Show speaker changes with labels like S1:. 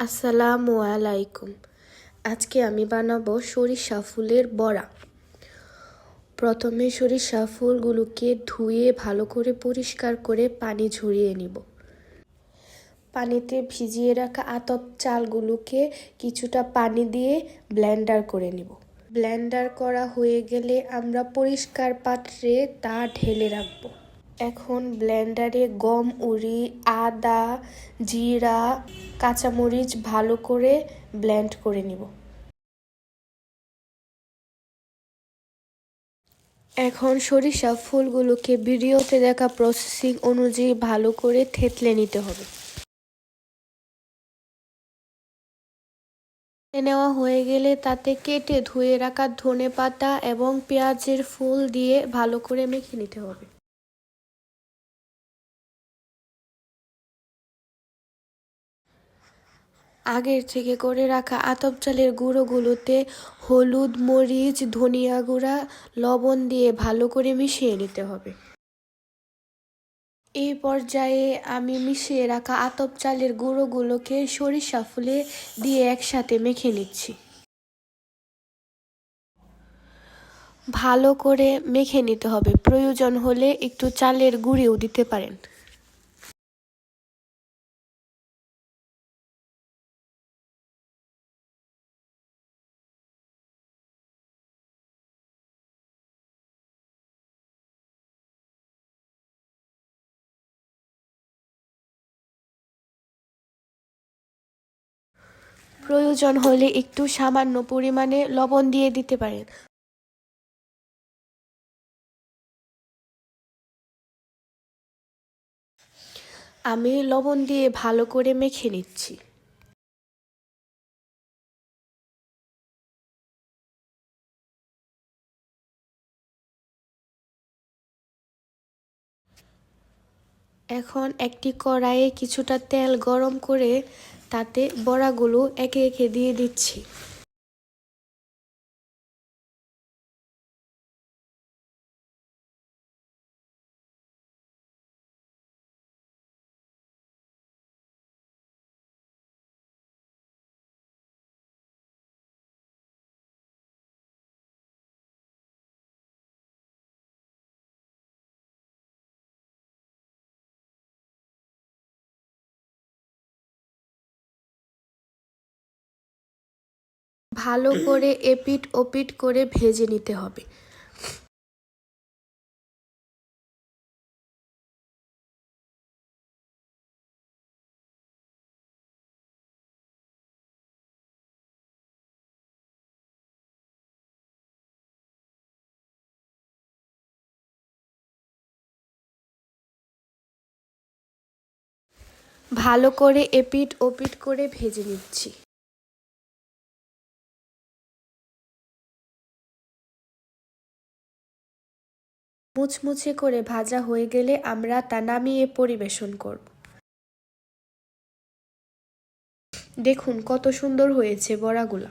S1: আসসালামু আলাইকুম। আজকে আমি বানাবো সরিষা ফুলের বড়া। প্রথমে সরিষা ফুলগুলোকে ধুয়ে ভালো করে পরিষ্কার করে পানি ঝরিয়ে নিব। পানিতে ভিজিয়ে রাখা আতপ চালগুলোকে কিছুটা পানি দিয়ে ব্লেন্ডার করে নিব। ব্লেন্ডার করা হয়ে গেলে আমরা পরিষ্কার পাত্রে তা ঢেলে রাখব। এখন ব্লেন্ডারে গম উড়ি আদা, জিরা, কাঁচামরিচ ভালো করে ব্লেন্ড করে নিব। এখন সরিষা ফুলগুলোকে ভিডিওতে দেখা প্রসেসিং অনুযায়ী ভালো করে থেতলে নিতে হবে। নেওয়া হয়ে গেলে তাতে কেটে ধুয়ে রাখা ধনে পাতা এবং পেঁয়াজের ফুল দিয়ে ভালো করে মেখে নিতে হবে। আগের থেকে করে রাখা আতপ চালের গুঁড়োগুলোতে হলুদ, মরিচ, ধনিয়া গুঁড়া, লবণ দিয়ে ভালো করে মিশিয়ে নিতে হবে। এই পর্যায়ে আমি মিশিয়ে রাখা আতপ চালের গুঁড়োগুলোকে সরিষা ফুলে দিয়ে একসাথে মেখে নিচ্ছি। ভালো করে মেখে নিতে হবে। প্রয়োজন হলে একটু চালের গুঁড়িও দিতে পারেন। প্রয়োজন হলে একটু সামান্য পরিমাণে লবণ দিয়ে দিতে পারেন। আমি লবণ দিয়ে ভালো করে মেখে নিচ্ছি। এখন একটি কড়াইয়ে কিছুটা তেল গরম করে তাতে বড়াগুলো একে একে দিয়ে দিচ্ছি। ভালো করে এপিট ওপিট করে ভেজে নিতে হবে। ভালো করে এপিট ওপিট করে ভেজে নিচ্ছি। মুচমুচে করে ভাজা হয়ে গেলে আমরা তা নামিয়ে পরিবেশন করব। দেখুন কত সুন্দর হয়েছে বড়াগুলা।